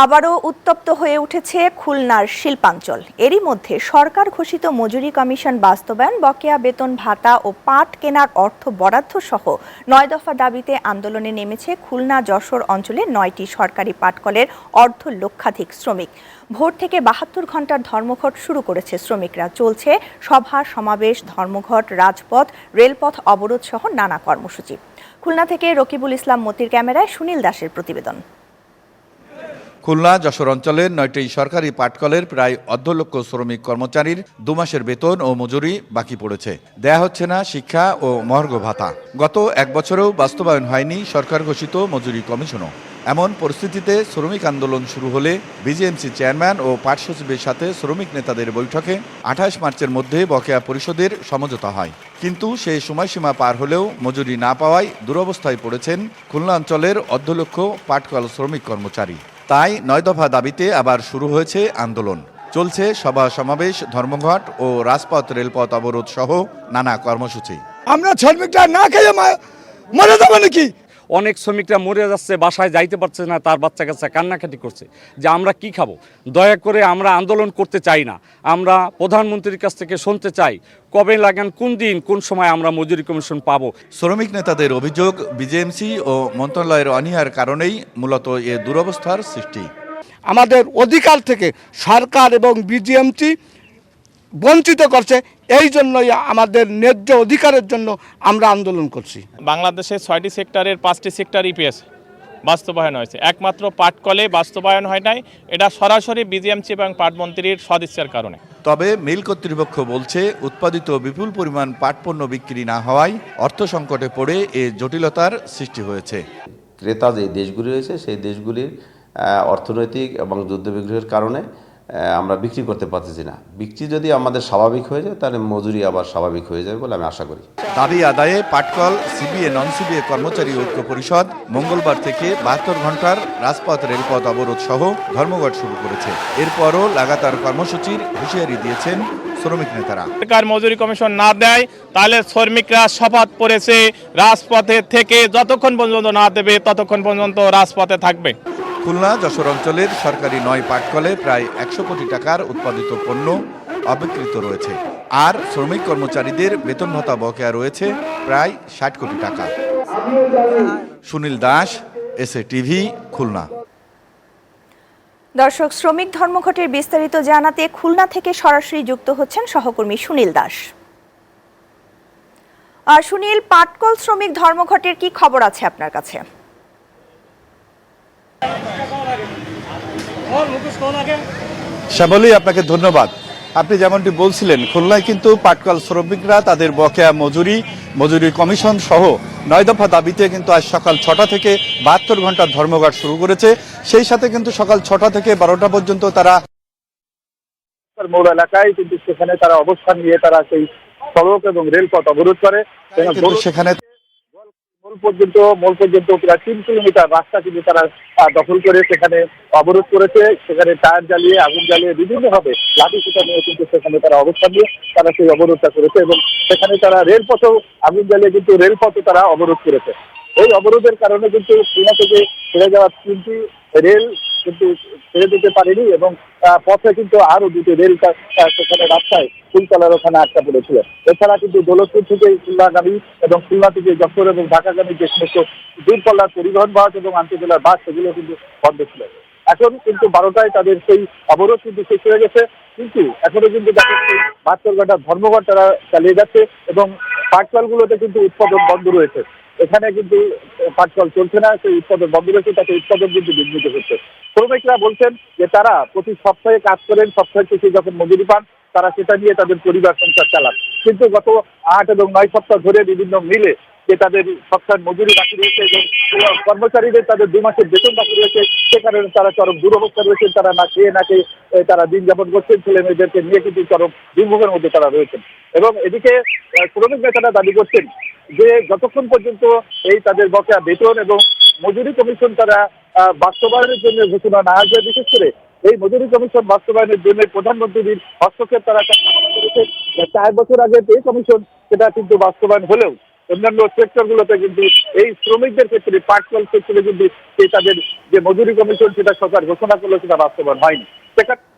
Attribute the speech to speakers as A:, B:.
A: আবারও উত্তপ্ত হয়ে উঠেছে খুলনার শিল্পাঞ্চল। এরই মধ্যে সরকার ঘোষিত মজুরি কমিশন বাস্তবায়ন, বকেয়া বেতন ভাতা ও পাট কেনার অর্থ বরাদ্দ সহ নয় দফা দাবিতে আন্দোলনে নেমেছে খুলনা যশোর অঞ্চলে নয়টি সরকারি পাটকলের অর্ধ লক্ষাধিক শ্রমিক। ভোর থেকে বাহাত্তর ঘণ্টার ধর্মঘট শুরু করেছে শ্রমিকরা। চলছে সভা, সমাবেশ, ধর্মঘট, রাজপথ, রেলপথ অবরোধ সহ নানা কর্মসূচি। খুলনা থেকে রকিবুল ইসলাম মতির ক্যামেরায় সুনীল দাসের প্রতিবেদন।
B: খুলনা, যশোর অঞ্চলের নয়টি সরকারি পাটকলের প্রায় অর্ধ লক্ষ শ্রমিক কর্মচারীর দু মাসের বেতন ও মজুরি বাকি পড়েছে। দেয়া হচ্ছে না শিক্ষা ও মহার্ঘ ভাতা। গত এক বছরেও বাস্তবায়ন হয়নি সরকার ঘোষিত মজুরি কমিশনও। এমন পরিস্থিতিতে শ্রমিক আন্দোলন শুরু হলে বিজেএমসি চেয়ারম্যান ও পাট সচিবের সাথে শ্রমিক নেতাদের বৈঠকে আঠাশ মার্চের মধ্যে বকেয়া পরিষদের সমঝোতা হয়। কিন্তু সেই সময়সীমা পার হলেও মজুরি না পাওয়ায় দুরবস্থায় পড়েছেন খুলনা অঞ্চলের অর্ধলক্ষ পাটকল শ্রমিক কর্মচারী। তাই নয় দফা দাবিতে আবার শুরু হয়েছে আন্দোলন। চলছে সভা সমাবেশ, ধর্মঘট ও রাজপথ, রেলপথ অবরোধ সহ নানা কর্মসূচি।
C: আমরা শ্রমিকরা না খেয়ে মরে যাব নাকি?
D: অনেক শ্রমিকরা মরে যাচ্ছে বাসায় যাইতে পারছে না তার বাচ্চা কাচ্চা কান্নাকাটি করছে। যে আমরা কি খাব? দয়া করে আমরা আন্দোলন করতে চাই না। আমরা প্রধানমন্ত্রীর কাছ থেকে শুনতে চাই কবে লাগান কোন দিন কোন সময় আমরা মজুরি কমিশন পাবো?
B: শ্রমিক নেতাদের অভিযোগ বিজেএমসি ও মন্ত্রণালয়ের অনীহার কারণেই মূলত এ দুরবস্থার সৃষ্টি।
C: আমাদের অধিকার থেকে সরকার এবং বিজিএমসি বঞ্চিত করছে। এই জন্যই আমাদের ন্যায্য অধিকারের জন্য আমরা আন্দোলন করছি।
E: বাংলাদেশের ছয়টি সেক্টরের পাঁচটি সেক্টর ইপিএস বাস্তবায়ন হয়েছে। একমাত্র পাটকলে বাস্তবায়ন হয় নাই এটা সরাসরি বিজিএমসি এবং পাটমন্ত্রীর সদিচ্ছার কারণে।
B: তবে মিল কর্তৃপক্ষ বলছে উৎপাদিত বিপুল পরিমাণ পাট পণ্য বিক্রি না হওয়ায় অর্থ সংকটে পড়ে এ জটিলতার সৃষ্টি হয়েছে।
F: ক্রেতা যে দেশগুলি রয়েছে সেই দেশগুলির অর্থনৈতিক এবং যুদ্ধবিগ্রহের কারণে আমরা বিক্রি করতে পারতেছি না। বিক্রি যদি আমাদের স্বাভাবিক হয়ে যায় তাহলে মজুরি আবার স্বাভাবিক হয়ে যাবে বলে আমি আশা করি।
B: দাবি আদায়ে পাটকল সিবিএ নন সিবিএ কর্মচারী ঐক্য পরিষদ মঙ্গলবার থেকে বাহাত্তর ঘণ্টার রাজপথ রেলপথ অবরোধ সহ ধর্মঘট শুরু করেছে। এরপরও লাগাতার কর্মসূচির হুঁশিয়ারি দিয়েছেন শ্রমিক নেতারা।
E: সরকার মজুরি কমিশন না দেয় তাহলে শ্রমিকরা শপথ পড়েছে রাজপথে থেকে যতক্ষণ পর্যন্ত না দেবে ততক্ষণ পর্যন্ত রাজপথে থাকবে।
B: খুলনা, যশোর অঞ্চলের সরকারি নয় পাটকলে প্রায় একশো কোটি টাকার উৎপাদিত পণ্য অবিকৃত রয়েছে। আর শ্রমিক কর্মচারীদের বেতন ভাতা বকেয়া রয়েছে প্রায় ষাট কোটি টাকা। Sunil Das, S TV, Khulna.
A: দর্শক, শ্রমিক ধর্মঘটের বিস্তারিত জানাতে খুলনা থেকে সরাসরি যুক্ত হচ্ছেন সহকর্মী সুনীল দাস। আর সুনীল, পাটকল শ্রমিক ধর্মঘটের কি খবর আছে আপনার কাছে?
B: শ্যামলী আপনাকে ধন্যবাদ। আপনি যেমনটি বলছিলেন খুলনায় কিন্তু পাটকল শ্রমিকরা তাদের বকেয়া মজুরি মজুরি কমিশন সহ নয় দফা দাবিতে কিন্তু আজ সকাল ছটা থেকে বাহাত্তর ঘণ্টার ধর্মঘট শুরু করেছে। সেই সাথে কিন্তু সকাল ছটা থেকে বারোটা পর্যন্ত তারা
G: মূল এলাকায় কিন্তু সেখানে তারা অবস্থান নিয়ে তারা সেই সড়ক এবং রেলপথ অবরোধ করে। এবং
B: সেখানে
G: মোল পর্যন্ত, মূল পর্যন্ত প্রায় তিন কিলোমিটার রাস্তা কিন্তু তারা দখল করে সেখানে অবরোধ করেছে। সেখানে টায়ার জ্বালিয়ে, আগুন জ্বালিয়ে বিভিন্নভাবে লাঠি সুতা নিয়ে কিন্তু সেখানে তারা অবস্থান নিয়ে তারা সেই অবরোধটা করেছে এবং সেখানে তারা রেলপথেও আগুন জ্বালিয়ে কিন্তু রেলপথে তারা অবরোধ করেছে। এই অবরোধের কারণে কিন্তু খুলনা থেকে ছেড়ে যাওয়া তিনটি রেল কিন্তু ছেড়ে দিতে পারেনি এবং পথে কিন্তু আরও দুটি রেল সেখানে রাস্তায় ফুলতলার ওখানে আটকা পড়েছিল এছাড়া কিন্তু দৌলতপুর থেকে খুলনাগামী এবং খুলনা থেকে যশোর এবং ঢাকাগামী যে সমস্ত দূরপাল্লার পরিবহন বাস এবং আন্তজেলার বাস, সেগুলো কিন্তু বন্ধ ছিল। এখন কিন্তু বারোটায় তাদের সেই অবরোধ কিন্তু শেষ হয়ে গেছে। কিন্তু এখনও কিন্তু বাহাত্তর ঘণ্টার ধর্মঘট তারা চালিয়ে যাচ্ছে এবং পাটকলগুলোতে কিন্তু উৎপাদন বন্ধ রয়েছে। এখানে কিন্তু পাটকল চলছে না, সেই উৎপাদন বন্ধ রয়েছে তাতে উৎপাদন কিন্তু বিঘ্নিত হচ্ছে। শ্রমিকরা বলছেন যে তারা প্রতি সপ্তাহে কাজ করেন, সপ্তাহে শেষে যখন মজুরি পান, তারা সেটা নিয়ে তাদের পরিবার সংসার চালান। কিন্তু গত আট এবং নয় সপ্তাহ ধরে বিভিন্ন মিলে যে তাদের সপ্তাহের মজুরি বাকি রয়েছে এবং কর্মচারীদের তাদের দু মাসের বেতন বাকি রয়েছে, সে কারণে তারা চরম দুরবস্থা রয়েছেন, তারা না খেয়ে না খেয়ে তারা দিন যাপন করছেন ছেলে মেয়েদেরকে নিয়ে কিন্তু চরম দুর্ভোগের মধ্যে তারা রয়েছেন। এবং এদিকে শ্রমিক নেতারা দাবি করছেন যে যতক্ষণ পর্যন্ত এই তাদের বকেয়া বেতন এবং মজুরি কমিশন তারা বাস্তবায়নের জন্য ঘোষণা না আসবে বিশেষ করে এই মজুরি কমিশন বাস্তবায়নের জন্য প্রধানমন্ত্রীর হস্তক্ষেপ তারা চার বছর আগে পে কমিশন সেটা কিন্তু বাস্তবায়ন হলেও অন্যান্য সেক্টরগুলোতে কিন্তু এই শ্রমিকদের ক্ষেত্রে পাটকল সেক্টরে কিন্তু সেই তাদের যে মজুরি কমিশন সেটা সরকার ঘোষণা করল সেটা বাস্তবায়ন হয়নি। সেখানে